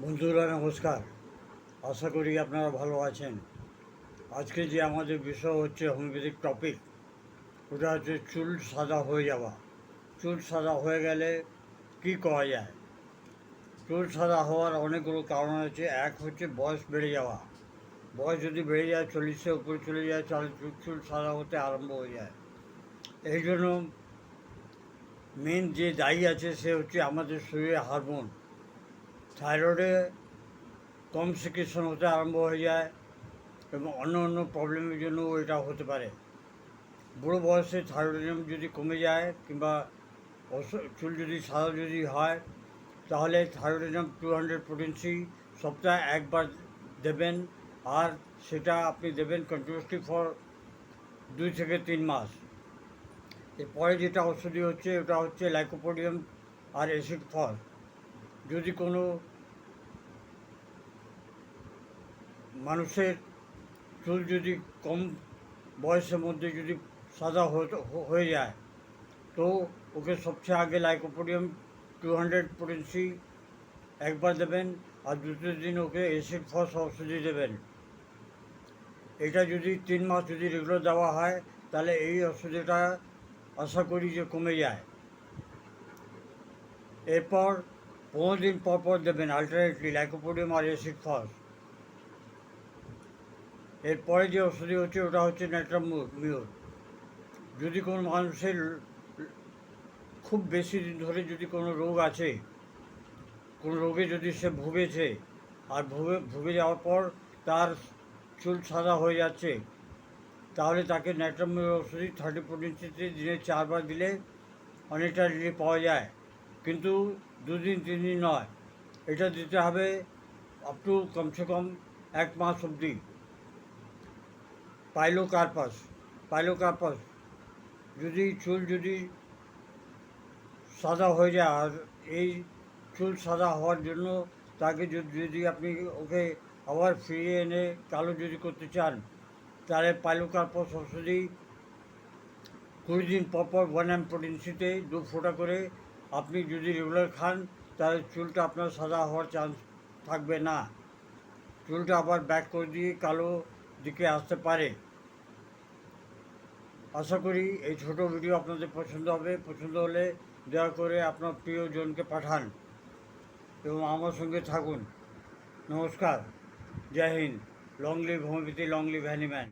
বন্ধুরা, নমস্কার। আশা করি আপনারা ভালো আছেন। আজকে যে আমাদের বিষয় হচ্ছে হোমিওপ্যাথিক টপিক, ওটা হচ্ছে চুল সাদা হয়ে যাওয়া। চুল সাদা হয়ে গেলে কি করা যায়? চুল সাদা হওয়ার অনেকগুলো কারণ আছে। এক হচ্ছে বয়স বেড়ে যাওয়া। বয়স যদি বেড়ে যায়, চল্লিশের উপরে চলে যায়, তাহলে চুল সাদা হতে আরম্ভ হয়ে যায়। এই জন্য মেন যে দায়ী আছে, সে হচ্ছে আমাদের শরীরে হারমোন থাইরয়েডে কম সিক্রেশন হতে আরম্ভ হয়ে যায় এবং অন্য অন্য প্রবলেমের জন্য এটা হতে পারে। বুড়ো বয়সে থাইরয়েডিজম যদি কমে যায় কিংবা চুল যদি সাদা যদি হয়, তাহলে থাইরয়েডিজম টু হান্ড্রেড পোটেন্সি সপ্তাহে একবার দেবেন আর সেটা আপনি দেবেন কন্টিনিউসলি ফর দুই থেকে তিন মাস। এরপরে যেটা ওষুধি হচ্ছে, ওটা হচ্ছে লাইকোপোডিয়াম আর অ্যাসিড ফস যদি কোনো মানুষের চুল যদি কম বয়সের মধ্যে যদি সাদা হয়ে- যায়, তো ওকে সবচেয়ে আগে লাইকোপোডিয়াম টু হান্ড্রেড পোটেন্সি একবার দেবেন আর দ্বিতীয় দিন ওকে এসিড ফস ওষুধি দেবেন। এটা যদি তিন মাস যদি রেগুলার দেওয়া হয়, তাহলে এই ওষুধটা আশা করি যে কমে যায়। এরপর পনেরো দিন পর পর দেবেন আলটারনেটলি লাইকোপোডিয়াম আর এসিড ফস। এরপরে যে ওষুধি হচ্ছে, ওটা হচ্ছে মিউর যদি কোনো মানুষের খুব বেশি দিন ধরে যদি কোনো রোগ আছে, কোনো রোগে যদি সে ভুগেছে, আর ভুগে ভুগে যাওয়ার পর তার চুল সাদা হয়ে যাচ্ছে, তাহলে তাকে ন্যাট্রামিউর ওষুধই থার্টি পোটেন্সিতে দিনে চারবার দিলে অনেকটা রিলিফ পাওয়া যায়। কিন্তু দুদিন তিন দিন নয়, এটা দিতে হবে আপ টু কমসে কম এক মাস অবধি। পাইলোকার্পাস পাইলোকার্পাস যদি চুল যদি সাদা হয়ে যায়, আর এই চুল সাদা হওয়ার জন্য তাকে যদি আপনি ওকে আবার ফিরিয়ে এনে কালো যদি করতে চান, তাহলে পাইলোকার্পাস ওষুধই কুড়ি দিন পর পর ওয়ান এম পোটেন্সিতে দু ফোঁটা করে আপনি যদি রেগুলার খান, তাহলে চুলটা আপনার সাদা হওয়ার চান্স থাকবে না। চুলটা আবার ব্যাক করে দিয়ে কালো দিকে আসতে পারে। আশা করি এই ছোট ভিডিও আপনাদের পছন্দ হবে। পছন্দ হলে দয়া করে আপনার প্রিয়জনকে পাঠান এবং আমার সঙ্গে থাকুন। নমস্কার। জয় Hind. Long live homeopathy, long live Hahnemann